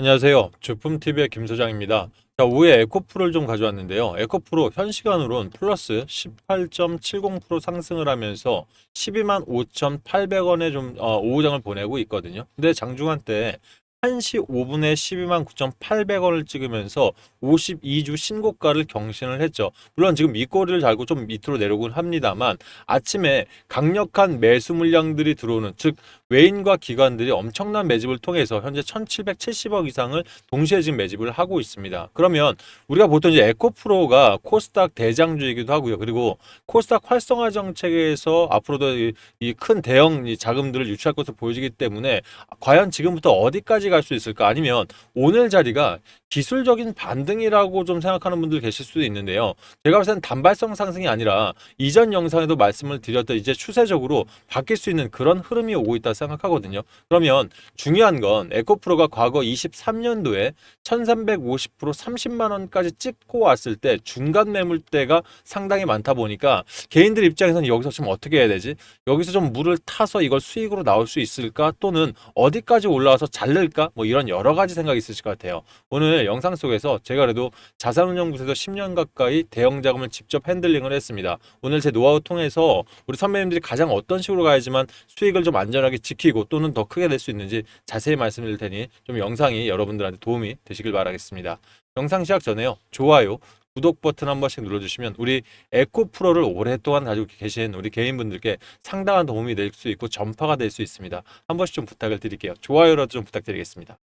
안녕하세요. 주품TV의 김 소장입니다. 자, 오후에 에코프로를 좀 가져왔는데요. 에코프로 현 시간으로는 플러스 18.70% 상승을 하면서 12만 5,800원에 좀 어, 오후장을 보내고 있거든요. 근데 장중한 때 1시 5분에 12만 9,800원을 찍으면서 52주 신고가를 경신을 했죠. 물론 지금 밑꼬리를 달고 좀 밑으로 내려오긴 합니다만 아침에 강력한 매수 물량들이 들어오는 즉 외인과 기관들이 엄청난 매집을 통해서 현재 1,770억 이상을 동시에 지금 매집을 하고 있습니다. 그러면 우리가 보통 이제 에코프로가 코스닥 대장주이기도 하고요. 그리고 코스닥 활성화 정책에서 앞으로도 이 큰 대형 이 자금들을 유치할 것으로 보여지기 때문에 과연 지금부터 어디까지 갈 수 있을까? 아니면 오늘 자리가 기술적인 반등이라고 좀 생각하는 분들 계실 수도 있는데요. 제가 봤을 땐 단발성 상승이 아니라 이전 영상에도 말씀을 드렸던 이제 추세적으로 바뀔 수 있는 그런 흐름이 오고 있다 생각하거든요. 그러면 중요한 건 에코프로가 과거 23년도에 1350% 30만 원까지 찍고 왔을 때 중간 매물대가 상당히 많다 보니까 개인들 입장에서는 여기서 좀 어떻게 해야 되지? 여기서 좀 물을 타서 이걸 수익으로 나올 수 있을까? 또는 어디까지 올라와서 잘릴까? 뭐 이런 여러 가지 생각이 있으실 것 같아요. 오늘 영상 속에서 제가 그래도 자산운용부에서 10년 가까이 대형 자금을 직접 핸들링을 했습니다. 오늘 제 노하우 통해서 우리 선배님들이 가장 어떤 식으로 가야지만 수익을 좀 안전하게 지키고 또는 더 크게 낼 수 있는지 자세히 말씀드릴 테니 좀 영상이 여러분들한테 도움이 되시길 바라겠습니다. 영상 시작 전에요. 좋아요, 구독 버튼 한 번씩 눌러주시면 우리 에코 프로를 오랫동안 가지고 계신 우리 개인분들께 상당한 도움이 될 수 있고 전파가 될 수 있습니다. 한 번씩 좀 부탁을 드릴게요. 좋아요라도 좀 부탁드리겠습니다.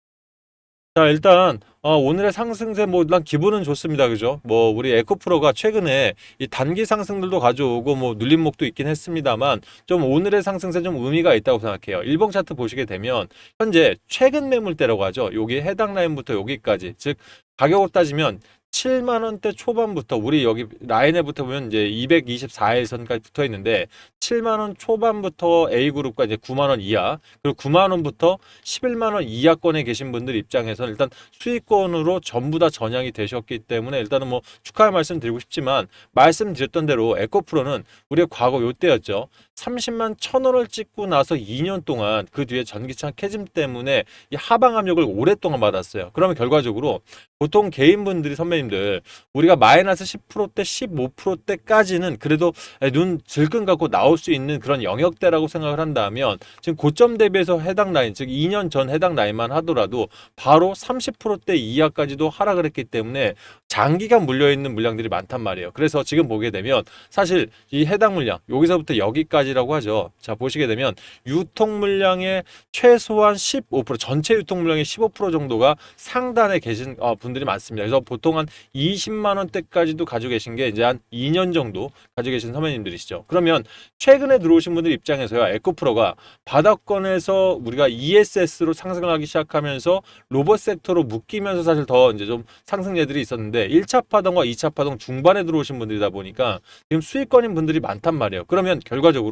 자 일단 어, 오늘의 상승세 뭐 난 기분은 좋습니다. 그죠? 뭐 우리 에코프로가 최근에 이 단기 상승들도 가져오고 뭐 눌림목도 있긴 했습니다만 좀 오늘의 상승세 좀 의미가 있다고 생각해요. 일봉 차트 보시게 되면 현재 최근 매물대라고 하죠. 여기 해당 라인부터 여기까지. 즉 가격으로 따지면 7만 원대 초반부터 우리 여기 라인에 붙어 보면 이제 224일선까지 붙어 있는데 7만 원 초반부터 A 그룹과 이제 9만 원 이하 그리고 9만 원부터 11만 원 이하권에 계신 분들 입장에서는 일단 수익권으로 전부 다 전향이 되셨기 때문에 일단은 뭐 축하의 말씀 드리고 싶지만 말씀드렸던 대로 에코프로는 우리가 과거 요때였죠. 30만 천 원을 찍고 나서 2년 동안 그 뒤에 전기차 캐짐 때문에 이 하방 압력을 오랫동안 받았어요. 그러면 결과적으로 보통 개인분들이 선배님들 우리가 마이너스 10%대 15%대까지는 그래도 눈 질끈 갖고 나올 수 있는 그런 영역대라고 생각을 한다면 지금 고점 대비해서 해당 라인 즉 2년 전 해당 라인만 하더라도 바로 30%대 이하까지도 하락을 했기 때문에 장기간 물려 있는 물량들이 많단 말이에요. 그래서 지금 보게 되면 사실 이 해당 물량 여기서부터 여기까지 라고 하죠. 자 보시게 되면 유통 물량의 최소한 15% 전체 유통 물량의 15% 정도가 상단에 계신 어, 분들이 많습니다. 그래서 보통 한 20만 원대까지도 가지고 계신 게 이제 한 2년 정도 가지고 계신 선배님들이시죠. 그러면 최근에 들어오신 분들 입장에서야 에코프로가 바닥권에서 우리가 ESS로 상승을 하기 시작하면서 로봇 섹터로 묶이면서 사실 더 이제 좀 상승세들이 있었는데 1차 파동과 2차 파동 중반에 들어오신 분들이다 보니까 지금 수익권인 분들이 많단 말이에요. 그러면 결과적으로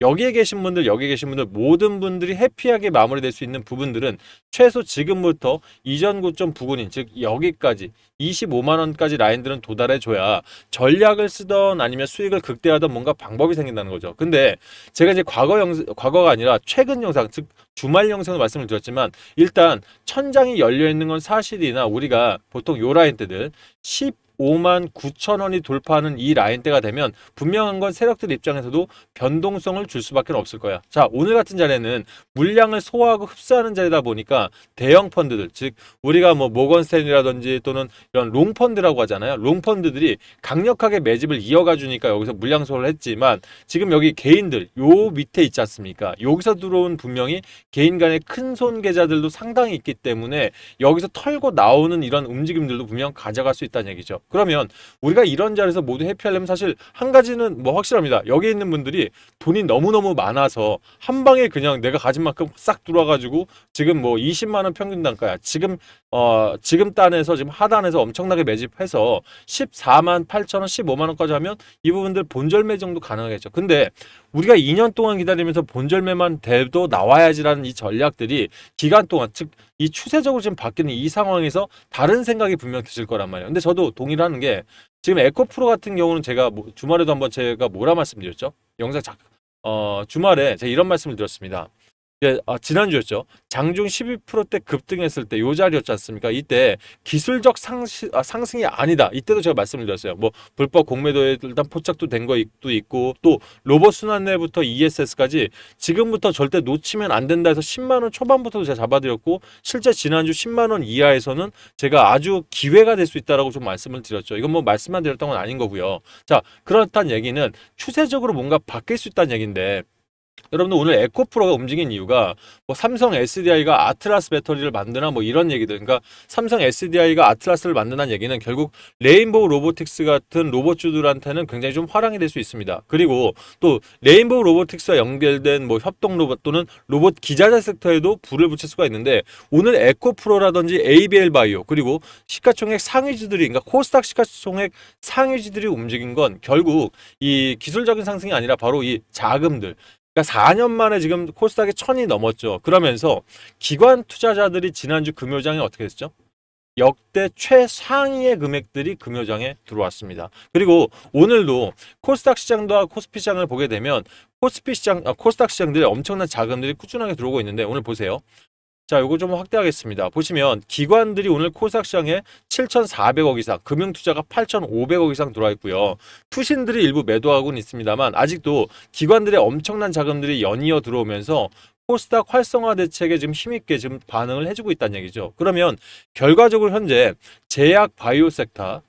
여기에 계신 분들, 여기에 계신 분들 모든 분들이 해피하게 마무리될 수 있는 부분들은 최소 지금부터 이전 고점 부근인 즉 여기까지 25만 원까지 라인들은 도달해 줘야 전략을 쓰던 아니면 수익을 극대화하던 뭔가 방법이 생긴다는 거죠. 근데 제가 이제 과거 영 과거가 아니라 최근 영상 즉 주말 영상을 말씀을 드렸지만 일단 천장이 열려 있는 건 사실이나 우리가 보통 요 라인대들 15만 9천 원이 돌파하는 이 라인대가 되면 분명한 건 세력들 입장에서도 변동성을 줄 수밖에 없을 거야. 자, 오늘 같은 자리는 물량을 소화하고 흡수하는 자리다 보니까 대형 펀드들, 즉 우리가 뭐 모건스탠이라든지 또는 이런 롱펀드라고 하잖아요. 롱펀드들이 강력하게 매집을 이어가 주니까 여기서 물량 소화를 했지만 지금 여기 개인들 요 밑에 있지 않습니까? 여기서 들어온 분명히 개인 간의 큰 손 계좌들도 상당히 있기 때문에 여기서 털고 나오는 이런 움직임들도 분명 가져갈 수 있다는 얘기죠. 그러면 우리가 이런 자리에서 모두 해피하려면 사실 한 가지는 뭐 확실합니다. 여기 있는 분들이 돈이 너무너무 많아서 한 방에 그냥 내가 가진 만큼 싹 들어와가지고 지금 뭐 20만 원 평균 단가야. 지금 어 지금 단에서 지금 하단에서 엄청나게 매집해서 14만 8천 원, 15만 원까지 하면 이 부분들 본절매 정도 가능하겠죠. 근데 우리가 2년 동안 기다리면서 본절매만 돼도 나와야지라는 이 전략들이 기간 동안 즉 이 추세적으로 지금 바뀌는 이 상황에서 다른 생각이 분명 드실 거란 말이에요. 근데 저도 동의를 하는 게 지금 에코프로 같은 경우는 제가 뭐 주말에도 한번 제가 뭐라 말씀드렸죠? 영상 작, 어, 주말에 제가 이런 말씀을 드렸습니다. 예, 아, 지난주였죠. 장중 12%대 급등했을 때 요 자리였지 않습니까? 이때 기술적 상시, 아, 상승이 아니다. 이때도 제가 말씀을 드렸어요. 뭐 불법 공매도에 일단 포착도 된 것도 있고 또 로봇 순환내부터 ESS까지 지금부터 절대 놓치면 안 된다 해서 10만 원 초반부터 제가 잡아드렸고 실제 지난주 10만 원 이하에서는 제가 아주 기회가 될 수 있다라고 좀 말씀을 드렸죠. 이건 뭐 말씀만 드렸던 건 아닌 거고요. 자, 그렇다는 얘기는 추세적으로 뭔가 바뀔 수 있다는 얘기인데 여러분들 오늘 에코프로가 움직인 이유가 뭐 삼성 SDI가 아틀라스 배터리를 만드나 뭐 이런 얘기들 그러니까 삼성 SDI가 아틀라스를 만드는 얘기는 결국 레인보우 로보틱스 같은 로봇주들한테는 굉장히 좀 화랑이 될 수 있습니다. 그리고 또 레인보우 로보틱스와 연결된 뭐 협동 로봇 또는 로봇 기자재 섹터에도 불을 붙일 수가 있는데 오늘 에코프로라든지 ABL 바이오 그리고 시가총액 상위주들이 그러니까 코스닥 시가총액 상위주들이 움직인 건 결국 이 기술적인 상승이 아니라 바로 이 자금들 그러니까 4년 만에 지금 코스닥이 천이 넘었죠. 그러면서 기관 투자자들이 지난주 금요장에 어떻게 됐죠? 역대 최상위의 금액들이 금요장에 들어왔습니다. 그리고 오늘도 코스닥 시장과 코스피 시장을 보게 되면 코스피 시장, 아, 코스닥 시장들이 엄청난 자금들이 꾸준하게 들어오고 있는데 오늘 보세요. 자, 요거 좀 확대하겠습니다. 보시면 기관들이 오늘 코스닥 시장에 7,400억 이상, 금융 투자가 8,500억 이상 들어와 있고요. 투신들이 일부 매도하고는 있습니다만 아직도 기관들의 엄청난 자금들이 연이어 들어오면서 코스닥 활성화 대책에 지금 힘있게 지금 반응을 해주고 있다는 얘기죠. 그러면 결과적으로 현재 제약 바이오 섹터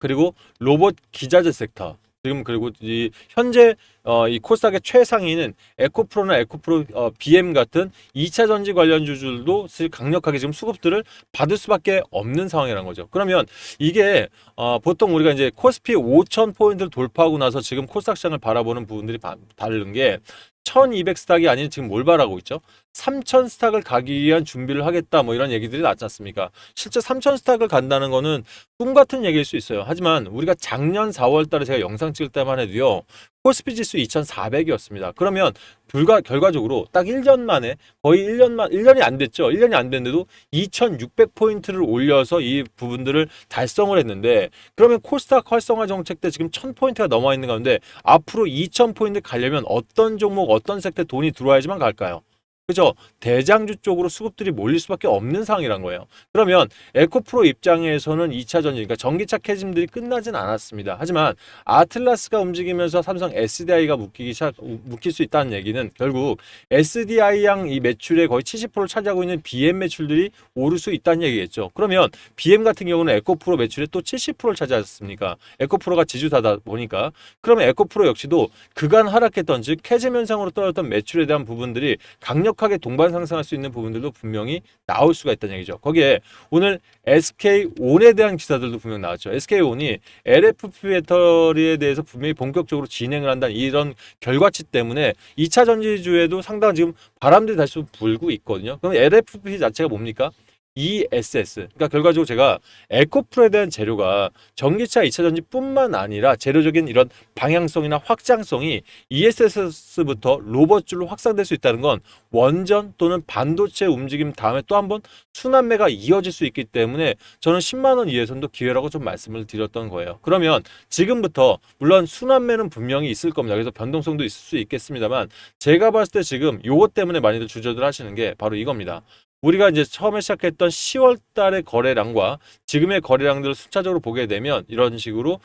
그리고 로봇 기자재 섹터 지금 그리고 이 현재 어, 이 코스닥의 최상위는 에코프로나 에코프로 어, BM 같은 2차 전지 관련 주들도 사실 강력하게 지금 수급들을 받을 수밖에 없는 상황이라는 거죠. 그러면 이게 어, 보통 우리가 이제 코스피 5천 포인트를 돌파하고 나서 지금 코스닥 시장을 바라보는 부분들이 바, 다른 게 1200 스탁이 아닌 지금 뭘 바라고 있죠? 3000 스탁을 가기 위한 준비를 하겠다 뭐 이런 얘기들이 나왔지 않습니까? 실제 3000 스탁을 간다는 거는 꿈 같은 얘기일 수 있어요. 하지만 우리가 작년 4월 달에 제가 영상 찍을 때만 해도요. 코스피 지수 2400이었습니다. 그러면 불과 결과적으로 딱 1년 만에 거의 1년만 1년이 안 됐죠. 1년이 안 됐는데도 2600포인트를 올려서 이 부분들을 달성을 했는데 그러면 코스닥 활성화 정책 때 지금 1000포인트가 넘어 있는 가운데 앞으로 2000포인트 가려면 어떤 종목 어떤 섹터에 돈이 들어와야지만 갈까요? 그죠? 대장주 쪽으로 수급들이 몰릴 수밖에 없는 상황이란 거예요. 그러면 에코프로 입장에서는 2차 전지, 그러니까 전기차 캐즘들이 끝나진 않았습니다. 하지만 아틀라스가 움직이면서 삼성 SDI가 묶이기 시작, 묶일 수 있다는 얘기는 결국 SDI양 이 매출의 거의 70%를 차지하고 있는 BM 매출들이 오를 수 있다는 얘기겠죠. 그러면 BM 같은 경우는 에코프로 매출의 또 70%를 차지했습니까? 에코프로가 지주사다 보니까 그러면 에코프로 역시도 그간 하락했던 즉 캐즘 현상으로 떨어졌던 매출에 대한 부분들이 강력 강력하게 동반 상승할 수 있는 부분들도 분명히 나올 수가 있다는 얘기죠. 거기에 오늘 SK온에 대한 기사들도 분명 나왔죠. SK온이 LFP 배터리에 대해서 분명히 본격적으로 진행을 한다는 이런 결과치 때문에 2차 전지주에도 상당히 지금 바람들이 다시 좀 불고 있거든요. 그럼 LFP 자체가 뭡니까? ESS. 그러니까 결과적으로 제가 에코프로에 대한 재료가 전기차 2차 전지뿐만 아니라 재료적인 이런 방향성이나 확장성이 ESS부터 로봇줄로 확산될 수 있다는 건 원전 또는 반도체 움직임 다음에 또 한 번 순환매가 이어질 수 있기 때문에 저는 10만 원 이하선도 기회라고 좀 말씀을 드렸던 거예요. 그러면 지금부터 물론 순환매는 분명히 있을 겁니다. 그래서 변동성도 있을 수 있겠습니다만 제가 봤을 때 지금 요것 때문에 많이들 주저들 하시는 게 바로 이겁니다. 우리가 이제 처음에 시작했던 10월 달의 거래량과 지금의 거래량들을 숫자적으로 보게 되면 이런 식으로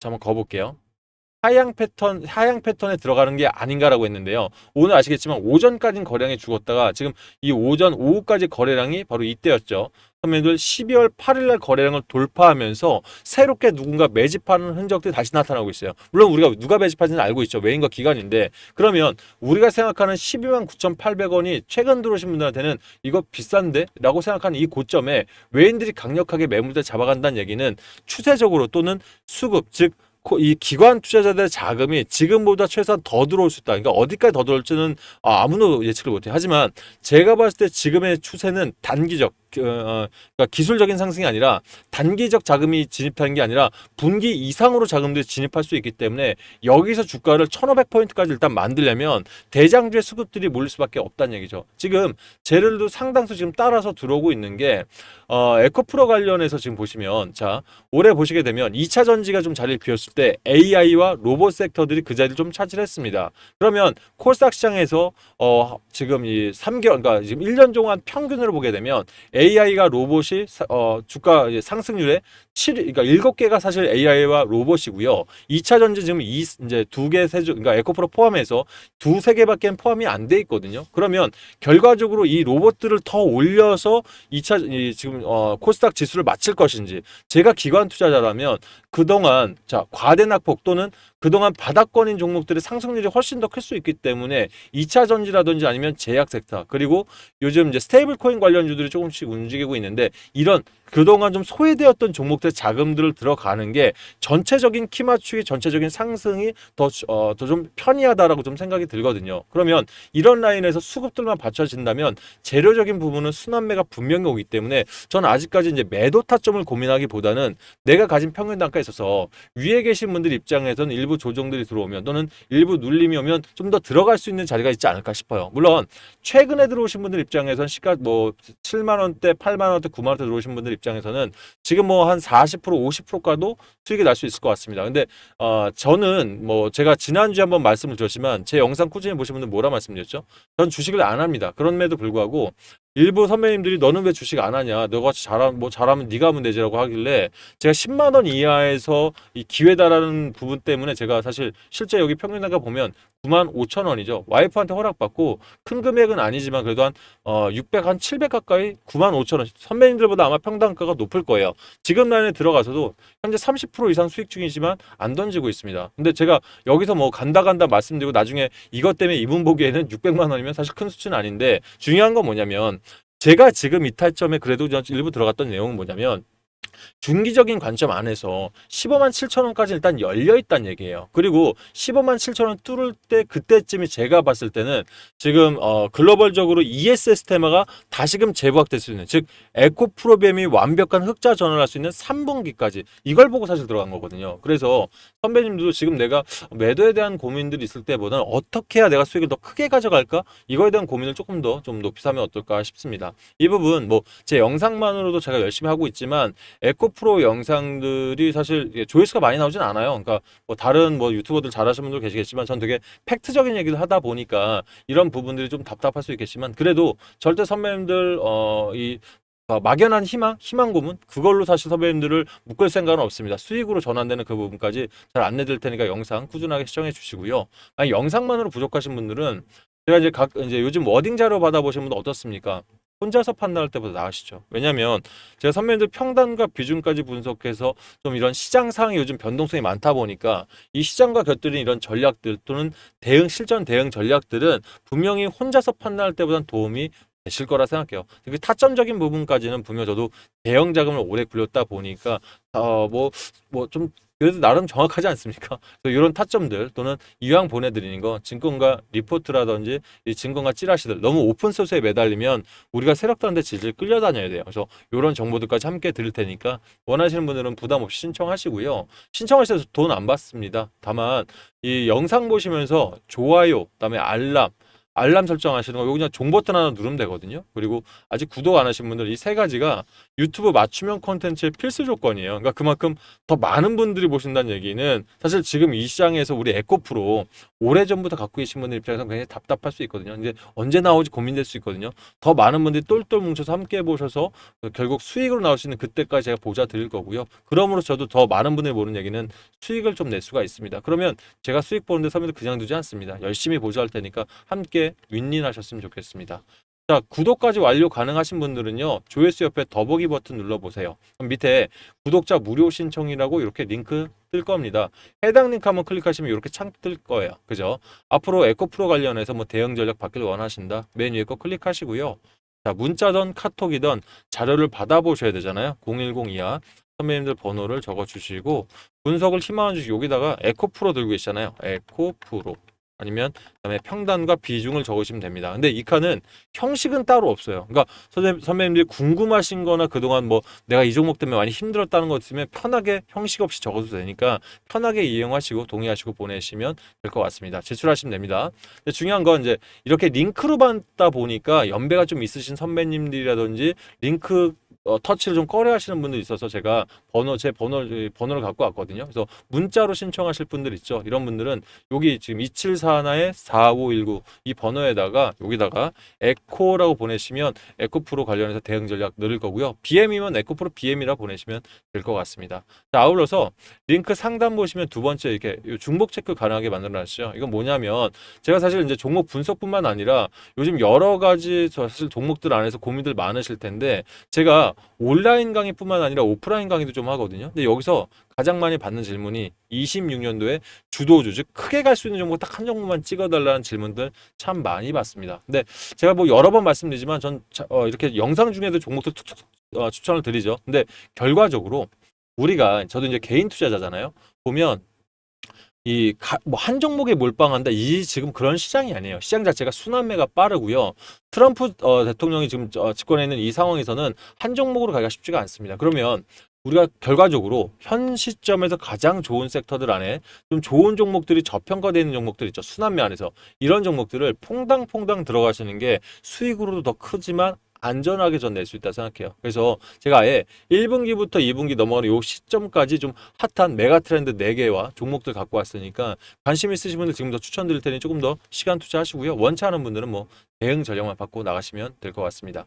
자, 한번 거볼게요. 하향 패턴, 하향 패턴에 들어가는 게 아닌가라고 했는데요. 오늘 아시겠지만 오전까지는 거래량이 죽었다가 지금 이 오전, 오후까지 거래량이 바로 이때였죠. 선배님들 12월 8일 날 거래량을 돌파하면서 새롭게 누군가 매집하는 흔적들이 다시 나타나고 있어요. 물론 우리가 누가 매집하지는 알고 있죠. 외인과 기관인데 그러면 우리가 생각하는 12만 9,800원이 최근 들어오신 분들한테는 이거 비싼데? 라고 생각하는 이 고점에 외인들이 강력하게 매물대 잡아간다는 얘기는 추세적으로 또는 수급 즉 이 기관 투자자들의 자금이 지금보다 최소한 더 들어올 수 있다. 그러니까 어디까지 더 들어올지는 아, 아무도 예측을 못해요. 하지만 제가 봤을 때 지금의 추세는 단기적 그, 어, 그러니까 기술적인 상승이 아니라 단기적 자금이 진입하는 게 아니라 분기 이상으로 자금들이 진입할 수 있기 때문에 여기서 주가를 1,500포인트까지 일단 만들려면 대장주의 수급들이 몰릴 수밖에 없다는 얘기죠. 지금 재료도 상당수 지금 따라서 들어오고 있는 게 어, 에코프로 관련해서 지금 보시면 자 올해 보시게 되면 2차 전지가 좀 자리를 비웠을 때 AI와 로봇 섹터들이 그 자리를 좀 차지했습니다. 그러면 코스닥 시장에서 어, 지금 이 3개월 그러니까 지금 1년 동안 평균으로 보게 되면 AI가 로봇이 사- 어, 주가 이제 상승률의 7 그러니까 7개가 사실 AI와 로봇이고요. 2차 전지 지금 이 이제 두개 세주 그러니까 에코프로 포함해서 두세 개밖에 포함이 안 돼 있거든요. 그러면 결과적으로 이 로봇들을 더 올려서 2차 이 지금 어, 코스닥 지수를 맞출 것인지 제가 기관 투자자라면 그동안 자 과대 낙폭 또는 그동안 바닥권인 종목들의 상승률이 훨씬 더 클 수 있기 때문에 2차 전지라든지 아니면 제약 섹터 그리고 요즘 이제 스테이블 코인 관련주들이 조금씩 움직이고 있는데 이런 그동안 좀 소외되었던 종목들의 자금들을 들어가는 게 전체적인 키 맞추기 전체적인 상승이 더좀 편리하다라고 좀 생각이 들거든요. 그러면 이런 라인에서 수급들만 받쳐진다면 재료적인 부분은 순환매가 분명히 오기 때문에 저는 아직까지 이제 매도 타점을 고민하기보다는 내가 가진 평균 단가에 있어서 위에 계신 분들 입장에서는 일부 조정들이 들어오면 또는 일부 눌림이 오면 좀 더 들어갈 수 있는 자리가 있지 않을까 싶어요. 물론 최근에 들어오신 분들 입장에서는 시가 뭐 7만 원대, 8만 원대, 9만 원대 들어오신 분들 입장에서는 지금 뭐 한 40% 50%까도 수익이 날 수 있을 것 같습니다. 근데 어 저는 뭐 제가 지난주에 한번 말씀을 드렸지만 제 영상 꾸준히 보신 분들 뭐라 말씀드렸죠? 전 주식을 안 합니다. 그럼에도 불구하고 일부 선배님들이 너는 왜 주식 안 하냐? 너가 잘하 뭐 잘하면 네가 하면 되지라고 하길래 제가 10만 원 이하에서 이 기회다라는 부분 때문에 제가 사실 실제 여기 평균 단가 보면 9만 5천 원이죠. 와이프한테 허락받고 큰 금액은 아니지만 그래도 한 어, 600, 한 700 가까이 9만 5천 원. 선배님들보다 아마 평단가가 높을 거예요. 지금 라인에 들어가서도 현재 30% 이상 수익 중이지만 안 던지고 있습니다. 근데 제가 여기서 뭐 간다 간다 말씀드리고 나중에 이것 때문에 이분 보기에는 600만 원이면 사실 큰 수치는 아닌데 중요한 건 뭐냐면 제가 지금 이탈점에 그래도 저 일부 들어갔던 내용은 뭐냐면 중기적인 관점 안에서 15만 7천 원까지 일단 열려 있다는 얘기예요. 그리고 15만 7천 원 뚫을 때 그때쯤이 제가 봤을 때는 지금 어 글로벌적으로 ESS 테마가 다시금 재부각될 수 있는 즉 에코 프로비엠이 완벽한 흑자 전환을 할수 있는 3분기까지 이걸 보고 사실 들어간 거거든요. 그래서 선배님들도 지금 내가 매도에 대한 고민들이 있을 때보다는 어떻게 해야 내가 수익을 더 크게 가져갈까 이거에 대한 고민을 조금 더 좀 높이 사면 어떨까 싶습니다. 이 부분 뭐 제 영상만으로도 제가 열심히 하고 있지만 에코프로 영상들이 사실 조회수가 많이 나오진 않아요. 그러니까 뭐 다른 뭐 유튜버들 잘하시는 분들 계시겠지만 전 되게 팩트적인 얘기를 하다 보니까 이런 부분들이 좀 답답할 수 있겠지만 그래도 절대 선배님들 어이 어, 막연한 희망, 희망 고문 그걸로 사실 선배님들을 묶을 생각은 없습니다. 수익으로 전환되는 그 부분까지 잘 안내드릴 테니까 영상 꾸준하게 시청해 주시고요. 아니 영상만으로 부족하신 분들은 제가 이제 각 이제 요즘 워딩 자료 받아보신 분들 어떻습니까? 혼자서 판단할 때보다 나으시죠. 왜냐하면 제가 선배님들 평단과 비중까지 분석해서 좀 이런 시장 상황이 요즘 변동성이 많다 보니까 이 시장과 곁들인 이런 전략들 또는 대응 실전 대응 전략들은 분명히 혼자서 판단할 때보다는 도움이 되실 거라 생각해요. 그 타점적인 부분까지는 분명 저도 대형 자금을 오래 굴렸다 보니까 어뭐 뭐좀 그래도 나름 정확하지 않습니까? 이런 타점들 또는 이왕 보내드리는 거 증권가 리포트라든지 이 증권가 찌라시들 너무 오픈 소스에 매달리면 우리가 세력들한테 질질 끌려다녀야 돼요. 그래서 이런 정보들까지 함께 드릴 테니까 원하시는 분들은 부담 없이 신청하시고요. 신청하셔서 돈 안 받습니다. 다만 이 영상 보시면서 좋아요, 그다음에 알람 알람 설정하시는 거, 요거 그냥 종 버튼 하나 누르면 되거든요. 그리고 아직 구독 안 하신 분들 이 세 가지가 유튜브 맞춤형 콘텐츠의 필수 조건이에요. 그러니까 그만큼 더 많은 분들이 보신다는 얘기는 사실 지금 이 시장에서 우리 에코프로 오래전부터 갖고 계신 분들 입장에서 굉장히 답답할 수 있거든요. 이제 언제 나올지 고민될 수 있거든요. 더 많은 분들이 똘똘 뭉쳐서 함께 보셔서 결국 수익으로 나올 수 있는 그때까지 제가 보자 드릴 거고요. 그러므로 저도 더 많은 분들이 모르는 얘기는 수익을 좀 낼 수가 있습니다. 그러면 제가 수익 보는데 선배들 그냥 두지 않습니다. 열심히 보조할 테니까 함께 윈윈 하셨으면 좋겠습니다. 자, 구독까지 완료 가능하신 분들은요, 조회수 옆에 더보기 버튼 눌러보세요. 밑에 구독자 무료 신청이라고 이렇게 링크 뜰 겁니다. 해당 링크 한번 클릭하시면 이렇게 창 뜰 거예요. 그죠? 앞으로 에코프로 관련해서 뭐 대응 전략 받기를 원하신다. 맨 위에 거 클릭하시고요. 자, 문자든 카톡이든 자료를 받아보셔야 되잖아요. 010 이하. 선배님들 번호를 적어 주시고 분석을 희망해 주시고 여기다가 에코프로 들고 계시잖아요. 에코프로. 아니면 그다음에 평단과 비중을 적으시면 됩니다. 근데 이 칸은 형식은 따로 없어요. 그러니까 선생, 선배님들이 궁금하신 거나 그동안 뭐 내가 이 종목 때문에 많이 힘들었다는 거 있으면 편하게 형식 없이 적어도 되니까 편하게 이용하시고 동의하시고 보내시면 될 것 같습니다. 제출하시면 됩니다. 근데 중요한 건 이제 이렇게 링크로 받다 보니까 연배가 좀 있으신 선배님들이라든지 링크 어, 터치를 좀 꺼려 하시는 분들이 있어서 제가 번호, 제 번호, 번호를 갖고 왔거든요. 그래서 문자로 신청하실 분들 있죠. 이런 분들은 여기 지금 2741에 4519 이 번호에다가 여기다가 에코라고 보내시면 에코 프로 관련해서 대응 전략 넣을 거고요. BM이면 에코 프로 BM이라 보내시면 될 것 같습니다. 자, 아울러서 링크 상단 보시면 두 번째 이렇게 요 중복 체크 가능하게 만들어 놨죠. 이건 뭐냐면 제가 사실 이제 종목 분석뿐만 아니라 요즘 여러 가지 저 사실 종목들 안에서 고민들 많으실 텐데 제가 온라인 강의뿐만 아니라 오프라인 강의도 좀 하거든요. 근데 여기서 가장 많이 받는 질문이 26년도에 주도주 즉 크게 갈 수 있는 종목 딱한 종목만 찍어달라는 질문들 참 많이 받습니다. 근데 제가 뭐 여러 번 말씀드리지만 전 자- 어, 이렇게 영상 중에도 종목들 어, 추천을 드리죠. 근데 결과적으로 우리가 저도 이제 개인 투자자잖아요. 보면 이 뭐 한 종목에 몰빵한다 이 지금 그런 시장이 아니에요. 시장 자체가 순환매가 빠르고요. 트럼프 어, 대통령이 지금 어, 집권해 있는 이 상황에서는 한 종목으로 가기가 쉽지가 않습니다. 그러면 우리가 결과적으로 현 시점에서 가장 좋은 섹터들 안에 좀 좋은 종목들이 저평가되어 있는 종목들 있죠. 순환매 안에서 이런 종목들을 퐁당퐁당 들어가시는 게 수익으로도 더 크지만 안전하게 전 낼 수 있다 생각해요. 그래서 제가 아예 1분기부터 2분기 넘어가는 요 시점까지 좀 핫한 메가 트렌드 4개와 종목들 갖고 왔으니까 관심 있으신 분들 지금 더 추천드릴 테니 조금 더 시간 투자하시고요. 원치 않은 분들은 뭐 대응 전략만 받고 나가시면 될 것 같습니다.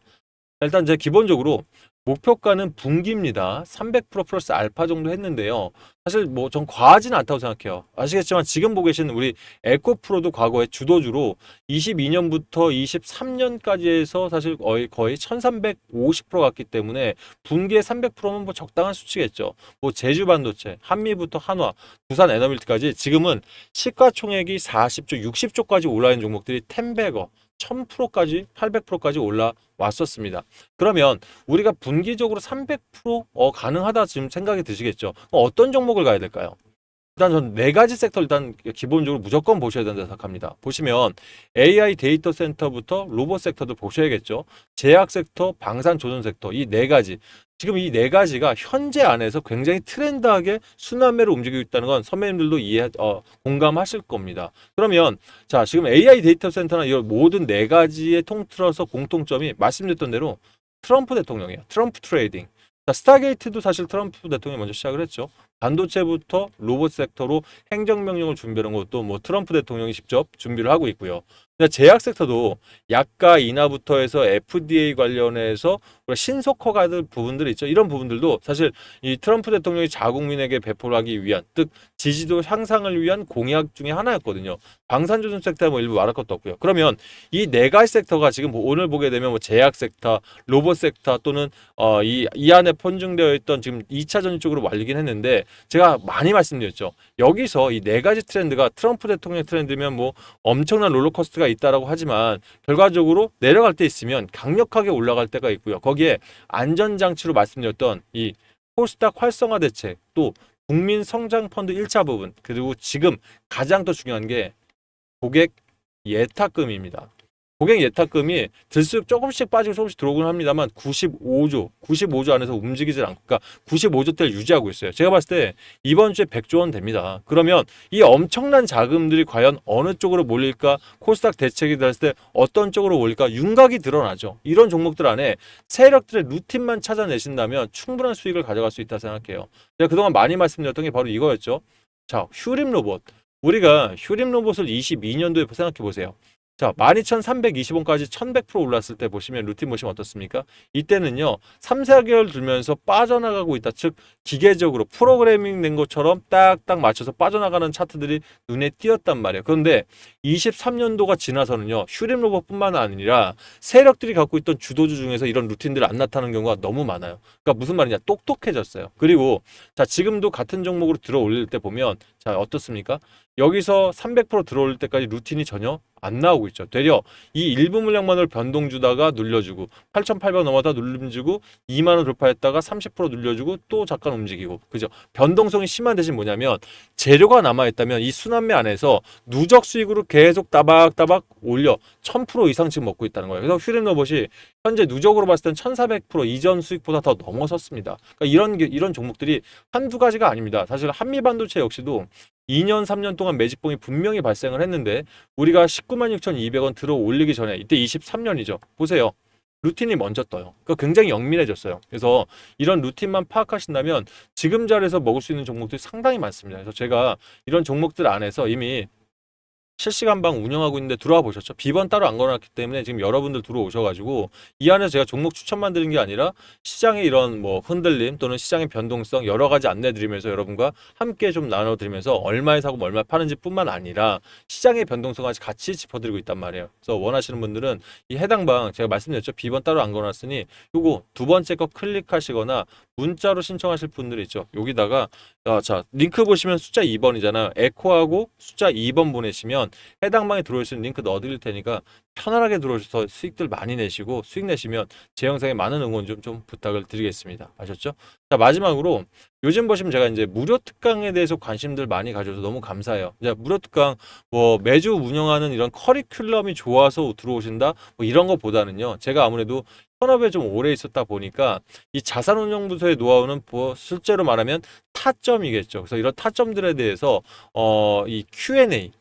일단 이제 기본적으로 목표가는 분기입니다. 300% 플러스 알파 정도 했는데요. 사실 뭐 전 과하지는 않다고 생각해요. 아시겠지만 지금 보고 계신 우리 에코프로도 과거에 주도주로 22년부터 23년까지 해서 사실 거의 거의 1350% 갔기 때문에 분기에 300%면 뭐 적당한 수치겠죠. 뭐 제주 반도체, 한미부터 한화, 부산 에너빌트까지 지금은 시가총액이 40조, 60조까지 올라 있는 종목들이 텐베거 1000%까지 800%까지 올라왔었습니다. 그러면 우리가 분기적으로 300% 어, 가능하다 지금 생각이 드시겠죠. 어떤 종목을 가야 될까요? 일단 전 네 가지 섹터 일단 기본적으로 무조건 보셔야 된다 생각합니다. 보시면 AI 데이터 센터부터 로봇 섹터도 보셔야겠죠. 제약 섹터, 방산 조선 섹터 이 네 가지. 지금 이 네 가지가 현재 안에서 굉장히 트렌드하게 순환매로 움직이고 있다는 건 선배님들도 이해 어, 공감하실 겁니다. 그러면 자 지금 AI 데이터 센터나 이 모든 네 가지의 통틀어서 공통점이 말씀드렸던 대로 트럼프 대통령이에요. 트럼프 트레이딩. 자, 스타게이트도 사실 트럼프 대통령이 먼저 시작을 했죠. 반도체부터 로봇 섹터로 행정명령을 준비하는 것도 뭐 트럼프 대통령이 직접 준비를 하고 있고요. 제약 섹터도 약가 인하부터 해서 FDA 관련해서 신속허가 될 부분들 있죠. 이런 부분들도 사실 이 트럼프 대통령이 자국민에게 배포를 하기 위한 즉 지지도 향상을 위한 공약 중에 하나였거든요. 방산조선 섹터 뭐 일부 말할 것도 없고요. 그러면 이 네 가지 섹터가 지금 뭐 오늘 보게 되면 뭐 제약 섹터, 로봇 섹터 또는 어, 이, 이 안에 편중되어 있던 지금 2차 전지 쪽으로 말리긴 했는데 제가 많이 말씀드렸죠. 여기서 이 네 가지 트렌드가 트럼프 대통령 트렌드면 뭐 엄청난 롤러코스터가 있다라고 하지만 결과적으로 내려갈 때 있으면 강력하게 올라갈 때가 있고요. 거기에 안전장치로 말씀드렸던 이 코스닥 활성화 대책 또 국민 성장 펀드 1차 부분 그리고 지금 가장 더 중요한 게 고객 예탁금입니다. 고객 예탁금이 들수록 조금씩 빠지고 조금씩 들어오긴 합니다만 95조, 95조 안에서 움직이질 않고 그러니까 95조대를 유지하고 있어요. 제가 봤을 때 이번 주에 100조 원 됩니다. 그러면 이 엄청난 자금들이 과연 어느 쪽으로 몰릴까? 코스닥 대책이 됐을 때 어떤 쪽으로 몰릴까? 윤곽이 드러나죠. 이런 종목들 안에 세력들의 루틴만 찾아내신다면 충분한 수익을 가져갈 수 있다 생각해요. 제가 그동안 많이 말씀드렸던 게 바로 이거였죠. 자, 휴림 로봇. 우리가 휴림 로봇을 22년도에 생각해 보세요. 자, 12,320원까지 1100% 올랐을 때 보시면 루틴 보시면 어떻습니까? 이때는요, 3, 4개월 들면서 빠져나가고 있다. 즉, 기계적으로 프로그래밍 된 것처럼 딱딱 맞춰서 빠져나가는 차트들이 눈에 띄었단 말이에요. 그런데 23년도가 지나서는요, 휴림 로봇뿐만 아니라 세력들이 갖고 있던 주도주 중에서 이런 루틴들이 안 나타나는 경우가 너무 많아요. 그러니까 무슨 말이냐, 똑똑해졌어요. 그리고 자, 지금도 같은 종목으로 들어 올릴 때 보면 자, 어떻습니까? 여기서 300% 들어올 때까지 루틴이 전혀 안 나오고 있죠. 되려 이 일부 물량만으로 변동 주다가 눌려주고 8,800 넘어다 눌림주고 2만 원 돌파했다가 30% 눌려주고 또 잠깐 움직이고 그죠? 변동성이 심한 대신 뭐냐면 재료가 남아 있다면 이 순환매 안에서 누적 수익으로 계속 따박따박 올려 1000% 이상 지금 먹고 있다는 거예요. 그래서 휴림 로봇이 현재 누적으로 봤을 땐 1400% 이전 수익보다 더 넘어섰습니다. 그러니까 이런 게- 이런 종목들이 한두 가지가 아닙니다. 사실 한미 반도체 역시도 2년 3년 동안 매집봉이 분명히 발생을 했는데 우리가 19만 6,200원 들어 올리기 전에 이때 23년이죠. 보세요. 루틴이 먼저 떠요. 그러니까 굉장히 영민해졌어요. 그래서 이런 루틴만 파악하신다면 지금 자리에서 먹을 수 있는 종목들이 상당히 많습니다. 그래서 제가 이런 종목들 안에서 이미 실시간방 운영하고 있는데 들어와 보셨죠? 비번 따로 안 걸어놨기 때문에 지금 여러분들 들어오셔가지고 이 안에 제가 종목 추천만 드린 게 아니라 시장의 이런 뭐 흔들림 또는 시장의 변동성 여러 가지 안내 드리면서 여러분과 함께 좀 나눠드리면서 얼마에 사고 얼마 파는지 뿐만 아니라 시장의 변동성까지 같이 짚어드리고 있단 말이에요. 그래서 원하시는 분들은 이 해당 방 제가 말씀드렸죠. 비번 따로 안 걸어놨으니 요거 두 번째 거 클릭하시거나 문자로 신청하실 분들이 있죠. 여기다가 아, 자 링크 보시면 숫자 2번이잖아요. 에코하고 숫자 2번 보내시면 해당 방에 들어올 수 있는 링크 넣어드릴 테니까 편안하게 들어오셔서 수익들 많이 내시고 수익 내시면 제 영상에 많은 응원 좀, 좀 부탁을 드리겠습니다. 아셨죠? 자 마지막으로 요즘 보시면 제가 이제 무료 특강에 대해서 관심들 많이 가져서 너무 감사해요. 이제 무료 특강 뭐 매주 운영하는 이런 커리큘럼이 좋아서 들어오신다 뭐 이런 것보다는요. 제가 아무래도 현업에 좀 오래 있었다 보니까 이 자산운용부서의 노하우는 뭐 실제로 말하면 타점이겠죠. 그래서 이런 타점들에 대해서 어, 이 Q&A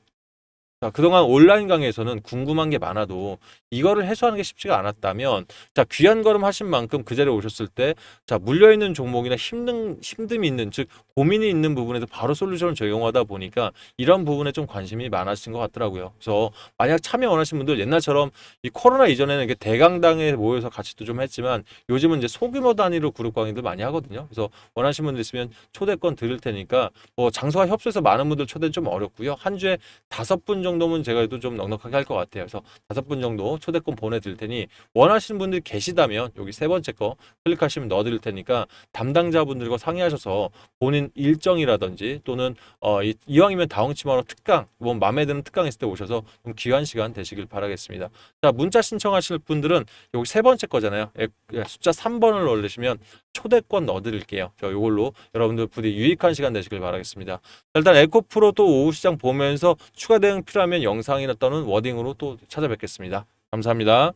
자, 그동안 온라인 강의에서는 궁금한 게 많아도 이거를 해소하는 게 쉽지가 않았다면 자, 귀한 걸음 하신 만큼 그 자리에 오셨을 때 자, 물려 있는 종목이나 힘든 힘듦이 있는 즉 고민이 있는 부분에서 바로 솔루션을 적용하다 보니까 이런 부분에 좀 관심이 많아진 것 같더라고요. 그래서 만약 참여 원하시는 분들 옛날처럼 이 코로나 이전에는 이렇게 대강당에 모여서 같이도 좀 했지만 요즘은 이제 소규모 단위로 그룹 강의들 많이 하거든요. 그래서 원하시는 분들 있으면 초대권 드릴 테니까 뭐 장소가 협소해서 많은 분들 초대는 좀 어렵고요. 한 주에 다섯 분 정도면 제가 해도 좀 넉넉하게 할 것 같아요. 그래서 다섯 분 정도 초대권 보내드릴 테니 원하시는 분들이 계시다면 여기 세 번째 거 클릭하시면 넣어드릴 테니까 담당자분들과 상의하셔서 본인 일정이라든지 또는 어, 이, 이왕이면 다홍치마로 특강 뭐 마음에 드는 특강 있을 때 오셔서 좀 귀한 시간 되시길 바라겠습니다. 자 문자 신청하실 분들은 여기 세 번째 거잖아요. 에, 에, 숫자 3번을 올리시면 초대권 넣어드릴게요. 저 이걸로 여러분들 부디 유익한 시간 되시길 바라겠습니다. 자, 일단 에코프로 또 오후 시장 보면서 추가 대응 필요하면 영상이나 또는 워딩으로 또 찾아뵙겠습니다. 감사합니다.